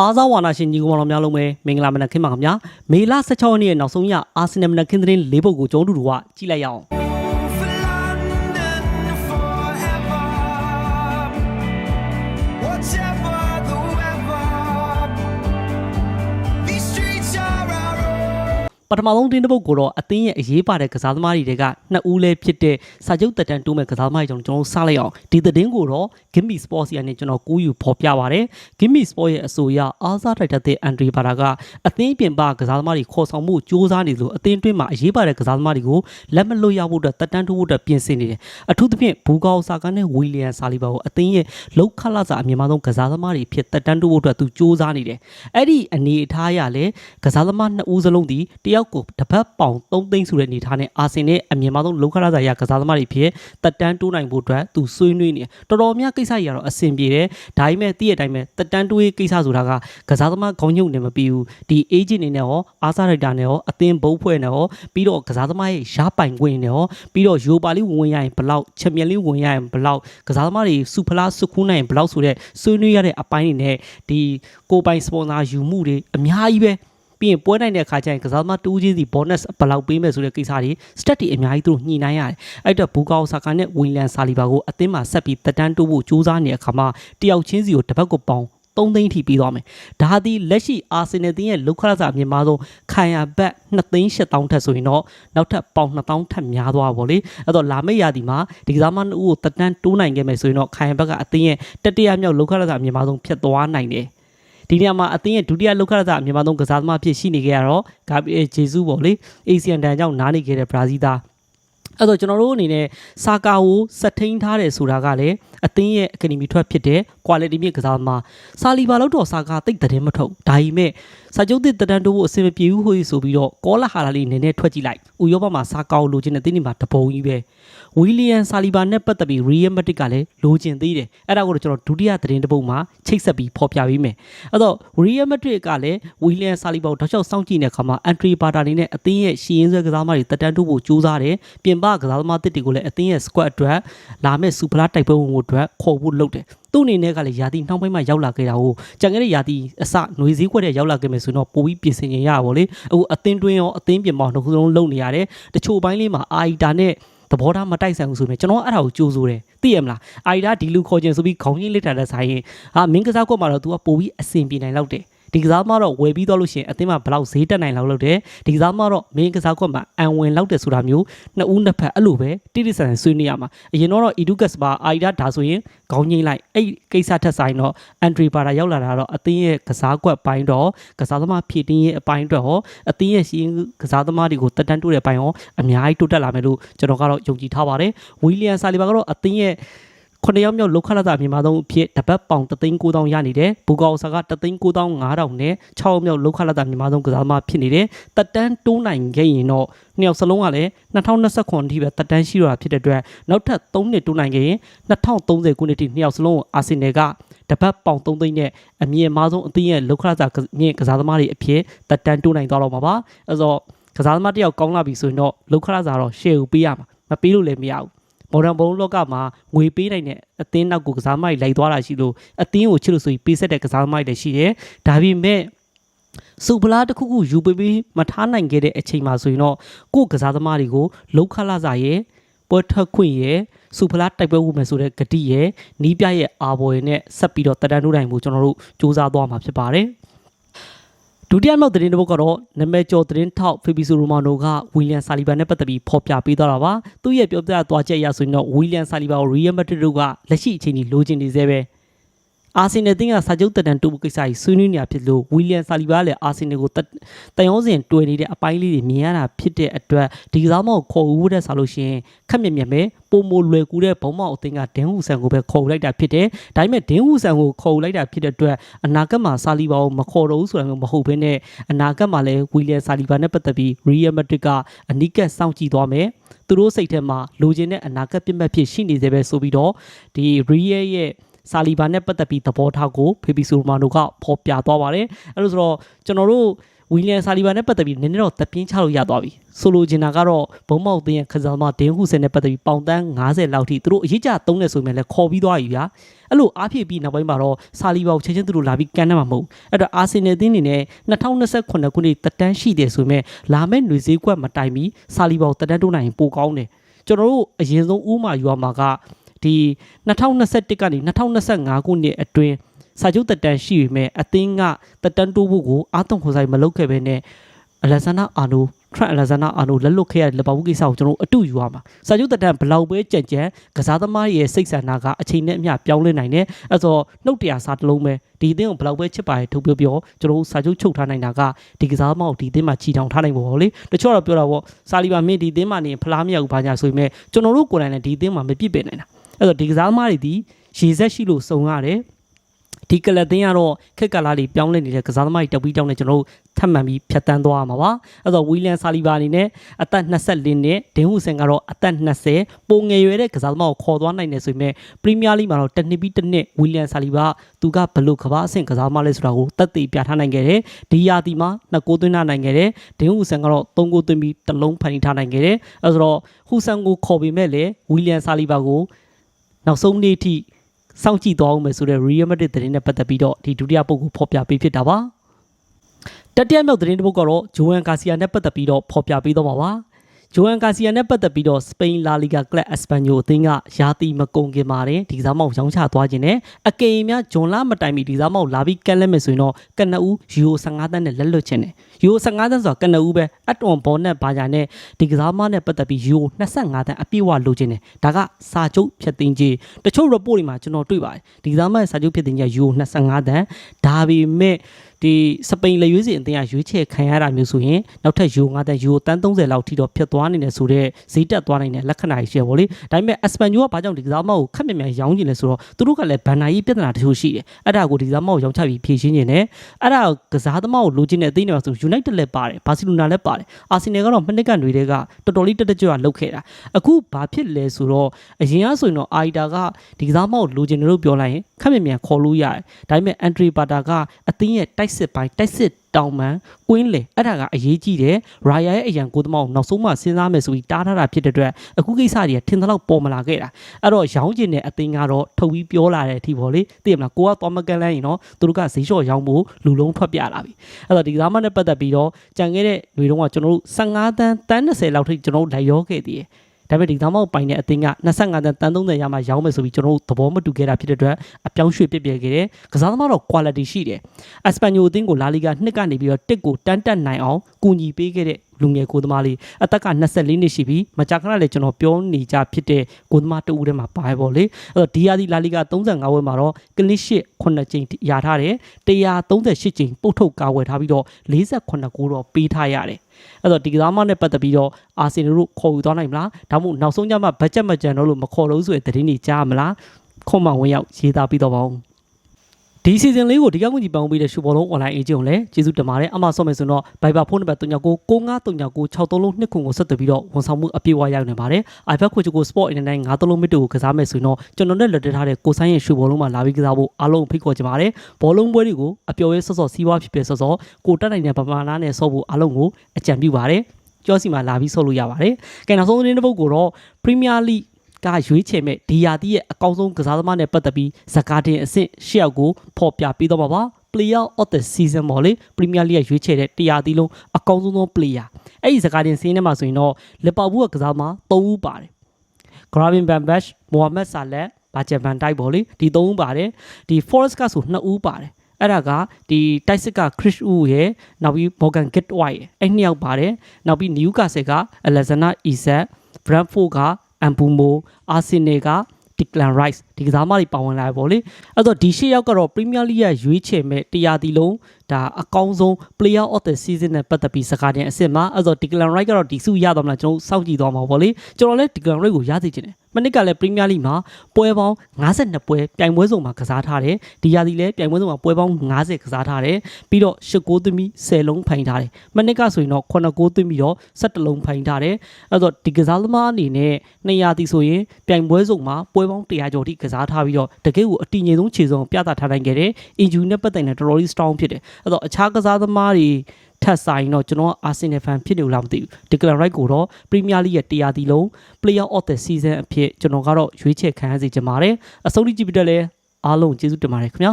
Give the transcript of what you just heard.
အားစားဝါနာရှင်ညီကောင်တော်များလုံးပဲမင်္ဂလာမနက်ခင်းပါခင်ဗျာမေလ16ရက်နေ့ရဲ့နောက်ဆုံးရအာဆင်နယ်မနက်ခင်းသတင်း၄ပုဒ်ကိုကျွန်တော်တို့ကကြည့်လိုက်ရအောင် ပထမဆုံးတင်းတစ်ပုဒ်ကိုတော့အသင်းရဲ့အရေးပါတဲ့ကစားသမားတွေတွေကနှစ်ဦးလဲဖြစ်တဲ့စာချုပ်တက်တန်တိုးမဲ့ကစားသမားတွေကြောင့်ကျွန်တော်တို့စလိုက်အောင်ဒီသတင်းကိုတော့ Gimme Sports ရနဲ့ကျွန်တော်ကူးယူဖော်ပြပါရတယ် Gimme Sports ရဲ့အဆိုအရအားစားတိုက်တာတဲ့အန်ဒရီဘာတာကအသင်းပြင်ပကစားသမားတွေခေါ်ဆောင်မှုစ조사နေလို့အသင်းတွင်းမှာအရေးပါတဲ့ကစားသမားတွေကိုလက်မလွတ်ရဖို့အတွက်တက်တန်တိုးဖို့အတွက်ပြင်ဆင်နေတယ်အထူးသဖြင့်ဘူကောက်ဆာကာနဲ့ဝီလီယံဆာလီဘာကိုအသင်းရဲ့လောက်ခလာစာအမြင့်မားဆုံးကစားသမားတွေဖြစ်တက်တန်တိုးဖို့အတွက်သူစ조사နေတယ်အဲ့ဒီအနေအထားရလဲကစားသမားနှစ်ဦးစလုံးဒီတ ယောက်ကိုတစ်ပတ်ပေါင်3သိန်းဆိုတဲ့အနေအထားနဲ့အာဆင်နဲ့အမြင့်မားဆုံးလောက်ခလာစာရကစားသမားတွေဖြစ်တက်တန်တိုးနိုင်ဖို့အတွက်သူဆွေးနွေးနေတယ်တော်တော်များကိစ္စကြီးကတော့အဆင်ပြေတယ်ဒါပေမဲ့တည့်ရတိုင်းပဲတက်တန်တိုးရေးကိစ္စဆိုတာကကစားသမားခေါင်းညုံနေမပြီးဘူးဒီ agent နေနဲ့ရောအားစားရိုက်တာနဲ့ရောအသင်းဘုတ်ဖွဲ့နဲ့ရောပြီးတော့ကစားသမားရဲ့ရှားပိုင်ခွင့်နဲ့ရောပြီးတော့ယူပါလိဝင်ဝင်ရရင်ဘလောက်ချန်ပီယံလိဝင်ရရင်ဘလောက်ကစားသမားတွေစူဖလားစုခုနိုင်ရင်ဘလောက်ဆိုတဲ့ဆွေးနွေးရတဲ့အပိုင်းတွေနဲ့ဒီကိုပိုင်စပွန်ဆာယူမှုတွေအများကြီးပဲ ပြီးရင်ပွဲနိုင်တဲ့အခါကျရင်ကစားသမားတူးချင်းစီ bonus ဘယ်လောက်ပေးမယ်ဆိုတဲ့ကိစ္စတွေ stat တွေအများကြီးသူတို့ညှိနှိုင်းရတယ်အဲ့တော့ဘူကောက်ဆာကာနဲ့ဝီလန်ဆာလီဘာကိုအသင်းမှာဆက်ပြီးတက်တန်းတိုးဖို့စူးစမ်းနေတဲ့အခါမှာတယောက်ချင်းစီကိုတစ်ပတ်ကိုပေါင်3သိန်းထိပြီးသွားမယ်။ဒါသည်လက်ရှိအာဆင်နယ်တင်းရဲ့လောက်ခရစာအမြင့်မားဆုံးခံရဘက်2သိန်း8000ထက်ဆိုရင်တော့နောက်ထပ်ပေါင်2000ထက်များသွားပါဗောလေ။အဲ့တော့လာမယ့်ရာသီမှာဒီကစားမနှစ်ဦးကိုတက်တန်းတိုးနိုင်ခဲ့မယ်ဆိုရင်တော့ခံရဘက်ကအသင်းရဲ့တတိယမြောက်လောက်ခရစာအမြင့်မားဆုံးဖြစ်သွားနိုင်တယ်။ ဒီနေရာမှာအသင်းရဲ့ဒုတိယလောက်ခရစာအမြင့်မားဆုံးကစားသမားဖြစ်ရှိနေခဲ့ရတော့ဂါဘရီအယ်ဂျေဇူးပေါ့လေ။အေဆီယန်တန်ကြောင့်နားနေခဲ့တဲ့ဘရာဇီးသားအဲ့တော့ကျွန်တော်တို့အနေနဲ့စာကာကိုစက်ထိန်ထားတယ်ဆိုတာကလည်းအသင်းရဲ့အကယ်ဒမီထွက်ဖြစ်တဲ့ quality မြင့်ကစားသမားစာလီဘာလို့တော့စာကာတိတ်တဲ့မထုတ်ဒါပေမဲ့ စာချုပ်သစ်တန်တိုးဖို့အဆင်မပြေဘူးဟိုဆိုပြီးတော့ကောလာဟာလာလေးနည်းနည်းထွက်ကြည့်လိုက်ဥရောပမှာစာကာကိုလိုချင်တဲ့တင်းဒီမှာတပုံကြီးပဲဝီလီယံဆာလီဘာနဲ့ပတ်သက်ပြီးရီယယ်မက်တစ်ကလည်းလိုချင်သေးတယ်အဲ့ဒါကိုတော့ကျွန်တော်ဒုတိယသတင်းတစ်ပုဒ်မှာချိတ်ဆက်ပြီးဖော်ပြပေးမယ်အဲ့တော့ရီယယ်မက်တစ်ကလည်းဝီလီယံဆာလီဘာကိုတောက်လျှောက်စောင့်ကြည့်နေတဲ့အခါမှာအန်ထရီဘာတာနေနဲ့အသင်းရဲ့ရှီရင်းဆွဲကစားသမားတွေတက်တန်းတိုးဖို့ကြိုးစားတယ်ပြင်ပကစားသမားတစ်တွေကိုလည်းအသင်းရဲ့ squad အတွက်လာမဲ့စူပလာတိုက်ပွဲဝင်ဖို့အတွက်ခေါ်ဖို့လုပ်တယ် သူ့အနေနဲ့ကလည်းယာတီနှောင်းပိုင်းမှာရောက်လာခဲ့တာကိုကြံခဲ့တဲ့ယာတီအစຫນွေစည်းခွက်တဲ့ရောက်လာခဲ့မယ်ဆိုတော့ပိုပြီးပြင်ဆင်ရင်ရပါဗောလေအခုအသင်းတွင်းရောအသင်းပြင်ပေါင်းတစ်ခုလုံးလုံနေရတယ်တချို့ပိုင်းလေးမှာအာအီတာနဲ့သဘောထားမတိုက်ဆိုင်ဘူးဆိုရင်ကျွန်တော်အဲ့ဒါကိုကြိုးဆိုတယ်သိရမလားအာရီဒါဒီလူခေါ်ခြင်းဆိုပြီးခေါင်းကြီးလက်ထားတဲ့ဆိုင်ရင်ဟာမင်းကစားကွက်မှာတော့ तू ကပိုပြီးအဆင်ပြေနိုင်လောက်တယ် ဒီကစားမတော့ဝယ်ပြီးတော့လို့ရှိရင်အသင်းမှာဘယ်လောက်ဈေးတက်နိုင်လောက်လို့တယ်ဒီကစားမတော့မင်းကစားကွက်မှာအန်ဝင်လောက်တယ်ဆိုတာမျိုးနှစ်ဦးနှစ်ဖက်အဲ့လိုပဲတိတိဆန်ဆန်ဆွေးနွေးရမှာအရင်တော့အီဒူကတ်စပါအာရီဒါဒါဆိုရင်ခေါင်းကြီးလိုက်အဲ့ကိစ္စထက်ဆိုင်တော့အန်ဒရီပါတာရောက်လာတာတော့အသင်းရဲ့ကစားကွက်ပိုင်းတော့ကစားသမားဖြည့်တင်းရဲ့အပိုင်းအတွက်ဟောအသင်းရဲ့ရှင်းကစားသမားတွေကိုတက်တန်းတိုးတဲ့ပိုင်းဟောအများကြီးတိုးတက်လာမယ်လို့ကျွန်တော်ကတော့ယုံကြည်ထားပါတယ်ဝီလီယံဆာလီဘာကတော့အသင်းရဲ့ ခုနှစ်ယောက်မြောက်လောက်ခလာတာအမြင်မှာဆုံးအဖြစ်တပတ်ပေါင်3,900ရနေတယ်ဘူကောက်ဆာက3,900နဲ့6ယောက်မြောက်လောက်ခလာတာအမြင်မှာဆုံးကစားသမားဖြစ်နေတယ်တက်တန်းတိုးနိုင်ခဲ့ရင်တော့နှစ်ယောက်စလုံးကလည်း2029အထိပဲတက်တန်းရှိရတာဖြစ်တဲ့အတွက်နောက်ထပ်3နှစ်တိုးနိုင်ခဲ့ရင်2030ခုနှစ်ထိနှစ်ယောက်စလုံးကိုအာဆင်နယ်ကတပတ်ပေါင်3သိန်းနဲ့အမြင့်မားဆုံးအသင်းရဲ့လောက်ခလာတာမြင့်ကစားသမားတွေအဖြစ်တက်တန်းတိုးနိုင်သွားတော့မှာပါအဲဆိုတော့ကစားသမားတစ်ယောက်ကောင်းလာပြီဆိုရင်တော့လောက်ခလာတာတော့ share ကိုပေးရမှာမပေးလို့လည်းမရဘူး မော်ဒန်ဘုံလောကမှာငွေပေးနိုင်တဲ့အသင်းနောက်ကိုကစားသမားတွေလိုက်သွားတာရှိလို့အသင်းကိုချစ်လို့ဆိုပြီးပေးဆက်တဲ့ကစားသမားတွေလည်းရှိတယ်ဒါပေမဲ့စူပလာတစ်ခုခုယူပေးပြီးမထားနိုင်ခဲ့တဲ့အချိန်မှာဆိုရင်တော့ကိုယ့်ကစားသမားတွေကိုလောက်ခလာစာရဲ့ပွဲထွက်ခွင့်ရဲ့စူပလာတိုက်ပွဲဝင်မယ်ဆိုတဲ့ဂတိရဲ့နီးပြရဲ့အာဘော်ရဲ့နဲ့ဆက်ပြီးတော့တတန်းထိုးနိုင်ဖို့ကျွန်တော်တို့စူးစမ်းသွားမှာဖြစ်ပါတယ် ဒုတိယမြောက်သတင်းတစ်ပုဒ်ကတော့နမဲကျော်သတင်းထောက်ဖေဘီဆိုရိုမာနိုကဝီလျံဆာလီဘာနဲ့ပတ်သက်ပြီးဖော်ပြပေးသွားတာပါသူ့ရဲ့ပြောပြသွားချက်အရဆိုရင်တော့ဝီလျံဆာလီဘာကိုရီယယ်မက်ဒရစ်တို့ကလက်ရှိအချိန်ကြီးလိုချင်နေသေးပဲ အာဆင်နယ်တင်းကစာချုပ်တက်တန်တူကိစ္စကြီးဆွေးနွေးနေတာဖြစ်လို့ဝီလျံဆာလီဘာလည်းအာဆင်နယ်ကိုတန်ရုံးစင်တွေ့နေတဲ့အပိုင်းလေးတွေမြင်ရတာဖြစ်တဲ့အတွက်ဒီကစားမောက်ခေါ်ဦးတဲ့ဆိုလို့ရှိရင်ခက်မြက်မြက်ပဲပုံမလွယ်ကူတဲ့ဘုံမောက်အသင်းကဒင်းဟူဆန်ကိုပဲခေါ်ဦးလိုက်တာဖြစ်တယ်ဒါပေမဲ့ဒင်းဟူဆန်ကိုခေါ်ဦးလိုက်တာဖြစ်တဲ့အတွက်အနာဂတ်မှာဆာလီဘာကိုမခေါ်တော့ဘူးဆိုတာမျိုးမဟုတ်ဘဲနဲ့အနာဂတ်မှာလည်းဝီလျံဆာလီဘာနဲ့ပတ်သက်ပြီးရီယယ်မက်ဒရစ်ကအနီးကပ်စောင့်ကြည့်သွားမယ်သူတို့စိတ်ထဲမှာလိုချင်တဲ့အနာဂတ်ပြတ်မှတ်ဖြစ်ရှိနေသေးပဲဆိုပြီးတော့ဒီရီယယ်ရဲ့ ဆာလီဘာနဲ့ပတ်သက်ပြီးသဘောထားကိုဖေဘီဆိုမာနိုကဖော်ပြသွားပါတယ်အဲ့လိုဆိုတော့ကျွန်တော်တို့ဝီလီယံဆာလီဘာနဲ့ပတ်သက်ပြီးနည်းနည်းတော့တပြင်းချလို့ရသွားပြီဆိုလိုချင်တာကတော့ဘုံမောက်တင်းရဲ့ခစားသမားဒင်းဟူဆန်နဲ့ပတ်သက်ပြီးပေါင်တန်း90လောက်ထိသူတို့အရေးကြသုံးနေဆိုရင်လည်းခေါ်ပြီးသွားပြီဗျာအဲ့လိုအားဖြည့်ပြီးနောက်ပိုင်းမှာတော့ဆာလီဘာကိုချက်ချင်းသူတို့လာပြီးကန်နေမှာမဟုတ်အဲ့တော့အာဆင်နယ်တင်းအနေနဲ့2028ခုနှစ်တက်တန်းရှိတယ်ဆိုပေမဲ့လာမဲ့ຫນွေစည်းကွက်မတိုင်မီဆာလီဘာကိုတက်တန်းတိုးနိုင်ရင်ပိုကောင်းတယ်ကျွန်တော်တို့အရင်ဆုံးဥမာယူရမှာက ဒီ2021ကနေ2025ခုနှစ်အတွင်းစာချုပ်တက်တန်းရှိပေမဲ့အသင်းကတက်တန်းတိုးဖို့ကိုအာသွန်ခွန်ဆိုင်မလုပ်ခဲ့ဘဲနဲ့အလက်ဇန္ဒာအာနိုထရန့်အလက်ဇန္ဒာအာနိုလက်လွတ်ခဲ့ရတဲ့လဘဘူးကိစ္စကိုကျွန်တော်တို့အတူယူရမှာစာချုပ်တက်တန်းဘလောက်ပဲကြံ့ကြံ့ကစားသမားရဲ့စိတ်ဆန္ဒကအချိန်နဲ့အမျှပြောင်းလဲနိုင်တယ်အဲ့တော့နှုတ်တရားစားတစ်လုံးပဲဒီအသင်းကိုဘလောက်ပဲချစ်ပါရထုတ်ပြောပြောကျွန်တော်တို့စာချုပ်ချုပ်ထားနိုင်တာကဒီကစားသမားကိုဒီအသင်းမှာချီထောင်ထားနိုင်ဖို့ပေါ့လေတချို့ကတော့ပြောတာပေါ့စာလီဘာမင်းဒီအသင်းမှာနေဖလားမရဘူးဘာညာဆိုပေမဲ့ကျွန်တော်တို့ကိုယ်တိုင်လည်းဒီအသင်းမှာမပြစ်ပင်နိုင်တာ အဲ့တော့ဒီကစားသမားတွေဒီရေဆက်ရှိလို့စုံရတယ်ဒီကလပ်သင်းကတော့ခက်ကလာလေးပြောင်းလဲနေတဲ့ကစားသမားတွေတက်ပြီးတောင်းနေကျွန်တော်တို့ထပ်မံပြီးဖြတ်တန်းသွားရမှာပါအဲ့တော့ဝီလန်ဆာလီဘာအနေနဲ့အသက်24နှစ်ဒင်းဟူဆန်ကတော့အသက်20ပုံငယ်ရွယ်တဲ့ကစားသမားကိုခေါ်သွားနိုင်တယ်ဆိုပေမဲ့ပရီးမီးယားလိမှာတော့တစ်နှစ်ပြီးတစ်နှစ်ဝီလန်ဆာလီဘာသူကဘလို့ကဘာအဆင့်ကစားသမားလဲဆိုတာကိုတက်တည်ပြထားနိုင်ခဲ့တယ်ဒီယာတီမှာနှစ်ကိုသွင်းထားနိုင်ခဲ့တယ်ဒင်းဟူဆန်ကတော့သုံးကိုသွင်းပြီးတစ်လုံးဖန်တီးထားနိုင်ခဲ့တယ်အဲ့ဆိုတော့ဟူဆန်ကိုခေါ်ပေမဲ့လေဝီလန်ဆာလီဘာကို နောက်ဆုံးနေ့ထိစောင့်ကြည့်သွားအောင်မယ်ဆိုတဲ့ Real Madrid သတင်းနဲ့ပတ်သက်ပြီးတော့ဒီဒုတိယပုဂ္ဂိုလ်ဖော်ပြပေးဖြစ်တာပါတတိယမြောက်သတင်းတစ်ပုဒ်ကတော့ဂျိုအန်ကာစီယာနဲ့ပတ်သက်ပြီးတော့ဖော်ပြပေးတော့မှာပါ ဂျိုအန်ကာစီယာနဲ့ပတ်သက်ပြီးတော့စပိန်လာလီဂါကလပ်အက်စပန်ညိုအသင်းကယာတီမကုံခင်ပါတယ်ဒီကစားမောက်ရောင်းချသွားခြင်းနဲ့အကယ်၍များဂျွန်လာမတိုင်မီဒီကစားမောက်လာပြီးကန့်လက်မယ်ဆိုရင်တော့ကနဦးယူရို15တန်းနဲ့လက်လွတ်ခြင်းနဲ့ယူရို15တန်းဆိုတာကနဦးပဲအတ်တွန်ဘောနဲ့ဘာညာနဲ့ဒီကစားမနဲ့ပတ်သက်ပြီးယူရို25တန်းအပြည့်အဝလိုချင်တယ်ဒါကစာချုပ်ဖြတ်သိမ်းခြင်းတချို့ report တွေမှာကျွန်တော်တွေ့ပါတယ်ဒီကစားမရဲ့စာချုပ်ဖြတ်သိမ်းခြင်းယူရို25တန်းဒါပေမဲ့ ဒီစပိန်လက်ရွေးစင်အသင်းကရွေးချယ်ခံရတာမျိုးဆိုရင်နောက်ထပ်ယူရို5တန်းယူရိုတန်း30လောက်ထိတော့ဖြတ်သွားနိုင်တယ်ဆိုတော့ဈေးတက်သွားနိုင်တဲ့လက္ခဏာရှိရပါလေဒါပေမဲ့အက်စပန်ညိုကဘာကြောင့်ဒီကစားမကိုခက်မြက်မြက်ရောင်းကျင်လဲဆိုတော့သူတို့ကလည်းဘန်နာကြီးပြဿနာတချို့ရှိတယ်အဲ့ဒါကိုဒီကစားမကိုရောင်းချပြီးဖြည့်ရှင်းနေတယ်အဲ့ဒါကစားသမားကိုလိုချင်တဲ့အသင်းတွေဆို United လည်းပါတယ်ဘာစီလိုနာလည်းပါတယ်အာဆင်နယ်ကတော့မနစ်ကန်တွေကတော်တော်လေးတက်တက်ကြွလောက်ခဲ့တာအခုဘာဖြစ်လဲဆိုတော့အရင်ကဆိုရင်တော့အာီတာကဒီကစားမကိုလိုချင်တယ်လို့ပြောလိုက်ရင်ခက်မြက်မြက်ခေါ်လို့ရတယ်ဒါပေမဲ့အန်ဒရီပါတာကအသင်းရဲ့တိုက်စစ်ပိုင်းတိုက်စစ်တောင်မန်ကွင်းလေအဲ့ဒါကအရေးကြီးတယ်ရာယာရဲ့အရန်ကိုသမောက်နောက်ဆုံးမှစဉ်းစားမယ်ဆိုပြီးတားထားတာဖြစ်တဲ့အတွက်အခုကိစ္စတွေကထင်သလောက်ပေါ်မလာခဲ့တာအဲ့တော့ရောင်းကျင်တဲ့အသင်းကတော့ထုတ်ပြီးပြောလာတဲ့အထိပေါ့လေသိရမလားကိုကသွားမကန်လန်းရင်တော့သူတို့ကဈေးလျှော့ရောင်းဖို့လူလုံးထွက်ပြလာပြီအဲ့တော့ဒီကစားမနဲ့ပတ်သက်ပြီးတော့ကြံခဲ့တဲ့ຫນွေတုန်းကကျွန်တော်တို့15တန်းတန်း20လောက်ထိကျွန်တော်တို့လိုက်ရောခဲ့သေးတယ် ဒါပေမဲ့ဒီသောင်းမောက်ပိုင်တဲ့အသင်းက25တန်းတန်း30ရမှရောင်းမယ်ဆိုပြီးကျွန်တော်တို့သဘောမတူခဲ့တာဖြစ်တဲ့အတွက်အပြောင်းရွှေ့ပြစ်ပြခဲ့တယ်။ကစားသမားတော့ quality ရှိတယ်။အစပန်ညိုအသင်းကိုလာလီဂါနှစ်ကနေပြီးတော့တစ်ကိုတန်းတက်နိုင်အောင်ကူညီပေးခဲ့တဲ့ လူငယ်ကိုသမားလေးအသက်က24နှစ်ရှိပြီမကြာခဏလည်းကျွန်တော်ပြောနေကြဖြစ်တဲ့ကိုသမားတဦးထဲမှာပါပေါ့လေအဲ့တော့ဒီယာဒီလာလီဂါ35ဝက်မှာတော့ကလစ်ရှစ်9ကြိမ်ရထားတယ်138ကြိမ်ပုတ်ထုတ်ကာဝယ်ထားပြီးတော့48ကိုတော့ပေးထားရတယ်အဲ့တော့ဒီကစားမနဲ့ပတ်သက်ပြီးတော့အာဆင်နယ်တို့ခေါ်ယူသွားနိုင်မလားဒါမှမဟုတ်နောက်ဆုံးကြမှာဘတ်ဂျက်မကြံတော့လို့မခေါ်လို့ဆိုတဲ့သတင်းတွေကြားမလားခွန်မဝင်ရောက်ရေးသားပြီးတော့ပါဦး ဒီ season လေးကိုဒီကောက်ကွန်ကြီးပန်ပေးတဲ့ရှူဘောလုံး online agent ကိုလည်းကျေးဇူးတင်ပါတယ်အမှဆော့မယ်ဆိုတော့ Viber ဖုန်းနံပါတ်39996963လုံးနှစ်ခုကိုဆက်သွယ်ပြီးတော့ဝန်ဆောင်မှုအပြည့်အဝရနိုင်ပါတယ် iPad ခွေချကို Sport Internet 9လုံးမစ်တို့ကိုကစားမယ်ဆိုရင်တော့ကျွန်တော်နဲ့လက်ထပ်ထားတဲ့ကိုဆိုင်ရဲ့ရှူဘောလုံးမှာလာပြီးကစားဖို့အားလုံးဖိတ်ခေါ်ချင်ပါတယ်ဘောလုံးပွဲတွေကိုအပျော်ရဲဆော့ဆော့စီးပွားဖြစ်ဖြစ်ဆော့ဆော့ကိုတက်နိုင်တဲ့ပမာဏနဲ့ဆော့ဖို့အားလုံးကိုအကြံပြုပါတယ်ကျောစီမှာလာပြီးဆော့လို့ရပါတယ်ကဲနောက်ဆုံးသတင်းတစ်ပုဒ်ကိုတော့ Premier League ကရွေးချယ်မဲ့ဒီယာတီရဲ့အကောင်းဆုံးကစားသမားနဲ့ပတ်သက်ပြီးဇကာတင်အဆင့်ရှေ့ရောက်ကိုဖော်ပြပေးတော့မှာပါ player of the season ပေါ့လေ Premier League ရွေးချယ်တဲ့တရားသီးလုံးအကောင်းဆုံးသော player အဲ့ဒီဇကာတင်စီးထဲမှာဆိုရင်တော့လီဗာပူးကကစားသမား၃ဦးပါတယ် Gravin Van Bash Mohamed Salah ဘာဂျက်ဗန်တိုက်ပေါ့လေဒီ၃ဦးပါတယ်ဒီ Forest ကဆို2ဦးပါတယ်အဲ့ဒါကဒီတိုက်စစ်က Chris Wu ရယ်နောက်ပြီး Morgan Gitway ရယ်အဲ့နှစ်ယောက်ပါတယ်နောက်ပြီး Newcastle က Alexander Isak Brentford က အမ်ပူမိုအာဆင်နယ်ကဒီကလန်ရိုက်ဒီကစားမတွေပါဝင်လာပေါ့လေအဲ့တော့ဒီရှေ့ရောက်ကတော့ Premier League ရရွေးချယ်မဲ့တရားတီလုံးဒါအကောင်းဆုံး Player of the Season နဲ့ပတ်သက်ပြီးစကားတင်အစ်စ်မှာအဲ့တော့ဒီကလန်ရိုက်ကတော့ဒီစုရတော့မလားကျွန်တော်စောင့်ကြည့်သွားမှာပေါ့လေကျွန်တော်လည်းဒီကလန်ရိုက်ကိုရသိချင်တယ်မနစ်ကလည်း Premier League မှာပွဲပေါင်း52ပွဲပြိုင်ပွဲစုံမှာကစားထားတယ်ဒီရာသီလည်းပြိုင်ပွဲစုံမှာပွဲပေါင်း90ကစားထားတယ်ပြီးတော့8ဂိုးသွင်းပြီး10လုံးဖိုင်ထားတယ်မနစ်ကဆိုရင်တော့9ဂိုးသွင်းပြီးတော့17လုံးဖိုင်ထားတယ်အဲ့တော့ဒီကစားသမားအနေနဲ့200တီဆိုရင်ပြိုင်ပွဲစုံမှာပွဲပေါင်း100ကျော်ထိကစားထားပြီးတော့တကယ့်ကိုအတည်ငြိမ်ဆုံးခြေစုံပြသထားနိုင်ခဲ့တယ်အင်ဂျူနဲ့ပတ်သက်တဲ့တော်တော်လေး strong ဖြစ်တယ်အဲ့တော့အခြားကစားသမားတွေထပ်ဆိုင်တော့ကျွန်တော်က Arsenal fan ဖြစ်နေလို့လားမသိဘူး Declan Rice ကိုတော့ Premier League ရဲ့တရားတီလုံး Player of the Season အဖြစ်ကျွန်တော်ကတော့ရွေးချယ်ခံရစီချင်ပါတယ်အဆုံးထိကြည့်ပြီးတော့လည်းအားလုံးကျေးဇူးတင်ပါတယ်ခင်ဗျာ